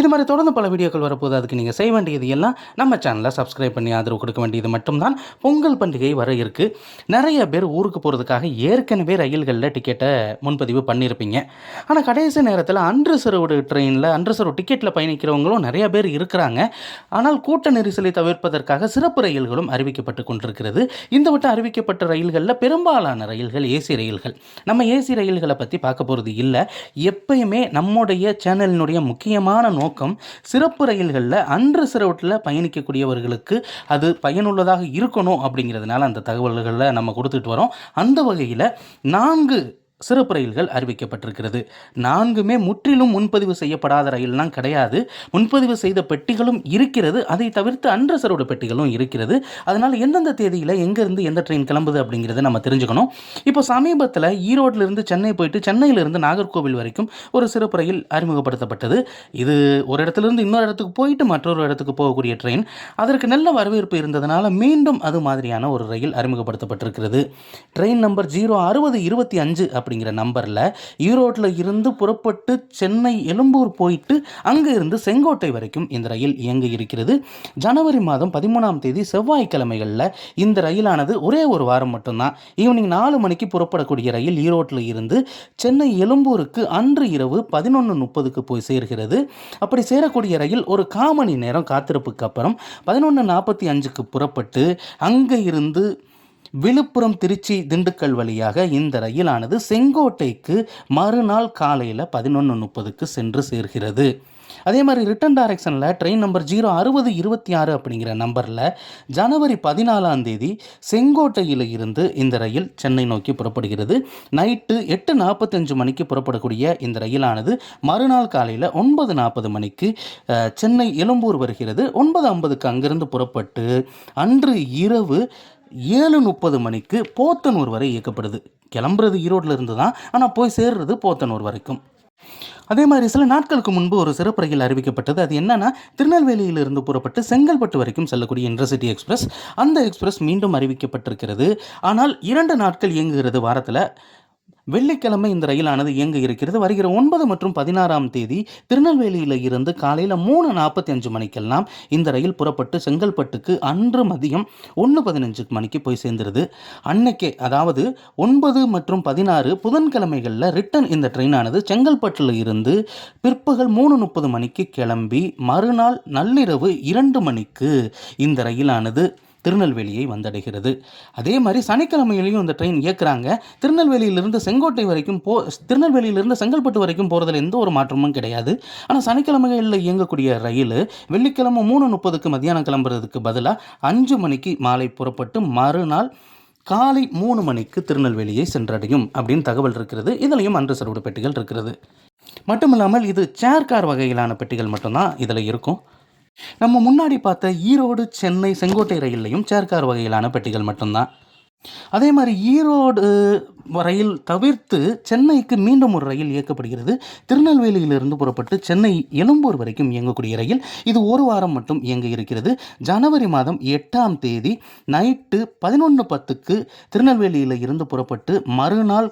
இது மாதிரி தொடர்ந்து பல வீடியோக்கள் வரப்போது அதுக்கு நீங்கள் செய்ய வேண்டியது எல்லாம் நம்ம சேனலை சப்ஸ்கிரைப் பண்ணி ஆதரவு கொடுக்க வேண்டியது மட்டும்தான். பொங்கல் பண்டிகை வர இருக்கு. நிறைய பேர் ஊருக்கு போகிறதுக்காக ஏற்கனவே ரயில்களில் டிக்கெட்டை முன்பதிவு பண்ணியிருப்பீங்க ஆனால் கடைசி நேரத்தில் அன்ரிசர்வ்டு ட்ரெயினில் அன்ரிசர்வ் டிக்கெட்டில் பயணிக்கிறவங்களும் நிறைய பேர் இருக்கிறாங்க. ஆனால் கூட்ட நெரிசலை தவிர்ப்பதற்காக சிறப்பு ரயில்களும் அறிவிக்கப்பட்டு கொண்டிருக்கிறது. இந்த வட்டம் அறிவிக்கப்பட்ட ரயில்களில் பெரும்பாலான ரயில்கள் ஏசி ரயில்கள். நம்ம ஏசி ரயில்களை பற்றி பார்க்க போகிறது இல்லை. எப்பயுமே நம்முடைய சேனலினுடைய முக்கியமான நோக்கம் சிறப்பு ரயில்களில் அன்ரிசர்வ்டில் பயணிக்கக்கூடியவர்களுக்கு அது பயனுள்ளதாக இருக்கணும் அப்படிங்கிறதுனால அந்த தகவல்களை நம்ம கொடுத்துட்டு வரோம். அந்த வகையில் நான்கு சிறப்பு ரயில்கள் அறிவிக்கப்பட்டிருக்கிறது. நான்குமே முற்றிலும் முன்பதிவு செய்யப்படாத ரயில்லாம் கிடையாது. முன்பதிவு செய்த பெட்டிகளும் இருக்கிறது. அதை தவிர்த்து அன்ரிசர்வ்டு பெட்டிகளும் இருக்கிறது. அதனால் எந்தெந்த தேதியில் எங்கேருந்து எந்த ட்ரெயின் கிளம்புது அப்படிங்கிறத நம்ம தெரிஞ்சுக்கணும். இப்போ சமீபத்தில் ஈரோட்டிலிருந்து சென்னை போயிட்டு சென்னையிலிருந்து நாகர்கோவில் வரைக்கும் ஒரு சிறப்பு ரயில் அறிமுகப்படுத்தப்பட்டது. இது ஒரு இடத்துலேருந்து இன்னொரு இடத்துக்கு போயிட்டு மற்றொரு இடத்துக்கு போகக்கூடிய ட்ரெயின். அதற்கு நல்ல வரவேற்பு இருந்ததுனால மீண்டும் அது மாதிரியான ஒரு ரயில் அறிமுகப்படுத்தப்பட்டிருக்கிறது. ட்ரெயின் நம்பர் ஜீரோ அறுபது இருபத்தி அஞ்சு அப்படிங்கிற நம்பரில் ஈரோட்டில் இருந்து புறப்பட்டு சென்னை எழும்பூர் போயிட்டு அங்கே இருந்து செங்கோட்டை வரைக்கும் இந்த ரயில் இயங்க இருக்கிறது. ஜனவரி மாதம் பதிமூணாம் தேதி செவ்வாய்க்கிழமைகளில் இந்த ரயிலானது ஒரே ஒரு வாரம் மட்டும்தான். ஈவினிங் நாலு மணிக்கு புறப்படக்கூடிய ரயில் ஈரோட்டில் இருந்து சென்னை எழும்பூருக்கு அன்று இரவு பதினொன்று முப்பதுக்கு போய் சேர்கிறது. அப்படி சேரக்கூடிய ரயில் ஒரு காமணி நேரம் காத்திருப்புக்கு அப்புறம் பதினொன்று நாற்பத்தி அஞ்சுக்கு புறப்பட்டு அங்கே இருந்து விழுப்புரம் திருச்சி திண்டுக்கல் வழியாக இந்த ரயிலானது செங்கோட்டைக்கு மறுநாள் காலையில் பதினொன்று முப்பதுக்கு சென்று சேர்கிறது. அதே மாதிரி ரிட்டன் டைரக்ஷனில் ட்ரெயின் நம்பர் ஜீரோ அறுபது இருபத்தி ஆறு அப்படிங்கிற நம்பரில் ஜனவரி பதினாலாம் தேதி செங்கோட்டையில் இருந்து இந்த ரயில் சென்னை நோக்கி புறப்படுகிறது. நைட்டு எட்டு நாற்பத்தஞ்சு மணிக்கு புறப்படக்கூடிய இந்த ரயிலானது மறுநாள் காலையில் ஒன்பது நாற்பது மணிக்கு சென்னை எழும்பூர் வருகிறது. ஒன்பது ஐம்பதுக்கு அங்கிருந்து புறப்பட்டு அன்று இரவு ஏழு முப்பது மணிக்கு போத்தனூர் வரை இயக்கப்படுது. கிளம்புறது ஈரோட்டில் இருந்து தான் ஆனால் போய் சேர்றது போத்தனூர் வரைக்கும். அதே மாதிரி சில நாட்களுக்கு முன்பு ஒரு சிறப்பு ரயில் அறிவிக்கப்பட்டது. அது என்னன்னா திருநெல்வேலியிலிருந்து புறப்பட்டு செங்கல்பட்டு வரைக்கும் செல்லக்கூடிய இன்டர்சிட்டி எக்ஸ்பிரஸ் அந்த எக்ஸ்பிரஸ் மீண்டும் அறிவிக்கப்பட்டிருக்கிறது. ஆனால் இரண்டு நாட்கள் இயங்குகிறது வாரத்தில். வெள்ளிக்கிழமை இந்த ரயிலானது இயங்க இருக்கிறது. வருகிற ஒன்பது மற்றும் பதினாறாம் தேதி திருநெல்வேலியில் இருந்து காலையில் மூணு நாற்பத்தி அஞ்சு மணிக்கெல்லாம் இந்த ரயில் புறப்பட்டு செங்கல்பட்டுக்கு அன்று மதியம் ஒன்று பதினஞ்சு மணிக்கு போய் சேர்ந்துருது. அன்னைக்கே அதாவது ஒன்பது மற்றும் பதினாறு புதன்கிழமைகளில் ரிட்டன் இந்த ட்ரெயினானது செங்கல்பட்டில் இருந்து பிற்பகல் மூணு முப்பது மணிக்கு கிளம்பி மறுநாள் நள்ளிரவு இரண்டு மணிக்கு இந்த ரயிலானது திருநெல்வேலியை வந்தடைகிறது. அதே மாதிரி சனிக்கிழமையிலையும் இந்த ட்ரெயின் இயக்குறாங்க. திருநெல்வேலியிலிருந்து செங்கோட்டை வரைக்கும் போ திருநெல்வேலியிலிருந்து செங்கல்பட்டு வரைக்கும் போகிறதுல எந்த ஒரு மாற்றமும் கிடையாது. ஆனால் சனிக்கிழமைகளில் இயங்கக்கூடிய ரயில் வெள்ளிக்கிழமை மூணு முப்பதுக்கு மத்தியானம் கிளம்புறதுக்கு பதிலாக அஞ்சு மணிக்கு மாலை புறப்பட்டு மறுநாள் காலை மூணு மணிக்கு திருநெல்வேலியை சென்றடையும் அப்படின்னு தகவல் இருக்கிறது. இதுலேயும் அன்ரிசர்வ்டு பெட்டிகள் இருக்கிறது. மட்டுமில்லாமல் இது சேர் கார் வகையிலான பெட்டிகள் மட்டும்தான் இதில் இருக்கும். நம்ம முன்னாடி பார்த்த ஈரோடு சென்னை செங்கோட்டை ரயில்லையும் சேர்க்கார் வகையிலான பெட்டிகள் மட்டும்தான். அதே மாதிரி ஈரோடு ரயில் தவிர்த்து சென்னைக்கு மீண்டும் ஒரு ரயில் இயக்கப்படுகிறது. திருநெல்வேலியிலிருந்து புறப்பட்டு சென்னை எழும்பூர் வரைக்கும் இயங்கக்கூடிய ரயில் இது ஒரு வாரம் மட்டும் இயங்க இருக்கிறது. ஜனவரி மாதம் எட்டாம் தேதி நைட்டு பதினொன்று பத்துக்கு திருநெல்வேலியில் இருந்து புறப்பட்டு மறுநாள்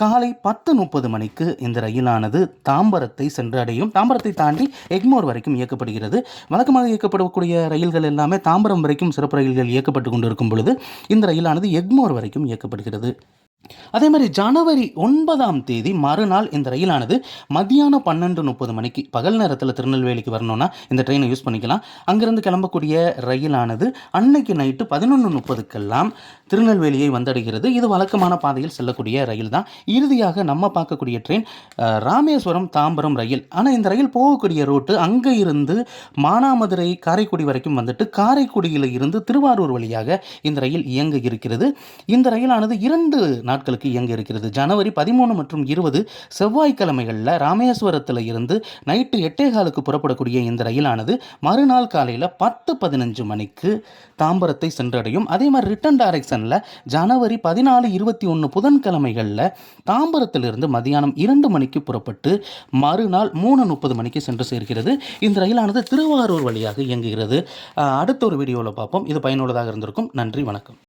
காலை பத்து முப்பது மணிக்கு இந்த ரயிலானது தாம்பரத்தை சென்றடையும். தாம்பரத்தை தாண்டி எக்மோர் வரைக்கும் இயக்கப்படுகிறது. வழக்கமாக இயக்கப்படக்கூடிய ரயில்கள் எல்லாமே தாம்பரம் வரைக்கும் சிறப்பு ரயில்கள் இயக்கப்பட்டு கொண்டிருக்கும் பொழுது இந்த ரயிலானது எக்மோர் வரைக்கும் இயக்கப்படுகிறது. அதே மாதிரி ஜனவரி ஒன்பதாம் தேதி மறுநாள் இந்த ரயிலானது மதியானம் பன்னெண்டு முப்பது மணிக்கு பகல் நேரத்தில் திருநெல்வேலிக்கு வரணும்னா இந்த ட்ரெயினை யூஸ் பண்ணிக்கலாம். அங்கிருந்து கிளம்பக்கூடிய ரயிலானது அன்னைக்கு நைட்டு பதினொன்று முப்பதுக்கெல்லாம் திருநெல்வேலியை வந்தடைகிறது. இது வழக்கமான பாதையில் செல்லக்கூடிய ரயில் தான் இறுதியாக நம்ம பார்க்கக்கூடிய ட்ரெயின் ராமேஸ்வரம் தாம்பரம் ரயில். ஆனால் இந்த ரயில் போகக்கூடிய ரூட்டு அங்கே இருந்து மானாமதுரை காரைக்குடி வரைக்கும் வந்துட்டு காரைக்குடியில் இருந்து திருவாரூர் வழியாக இந்த ரயில் இயங்க இருக்கிறது. இந்த ரயிலானது இரண்டு நாட்களுக்கு இயங்க இருக்கிறது. ஜனவரி பதிமூணு மற்றும் இருபது செவ்வாய்க்கிழமைகளில் ராமேஸ்வரத்தில் இருந்து நைட்டு எட்டே காலுக்கு புறப்படக்கூடிய இந்த ரயிலானது மறுநாள் காலையில் பத்து பதினஞ்சு மணிக்கு தாம்பரத்தை சென்றடையும். அதே மாதிரி ரிட்டன் டைரக்ஷனில் ஜனவரி பதினாலு இருபத்தி ஒன்று புதன்கிழமைகளில் தாம்பரத்திலிருந்து மதியானம் இரண்டு மணிக்கு புறப்பட்டு மறுநாள் மூணு முப்பது மணிக்கு சென்று சேர்கிறது. இந்த ரயிலானது திருவாரூர் வழியாக இயங்குகிறது. அடுத்த ஒரு வீடியோவில் பார்ப்போம். இது பயனுள்ளதாக இருந்திருக்கும். நன்றி வணக்கம்.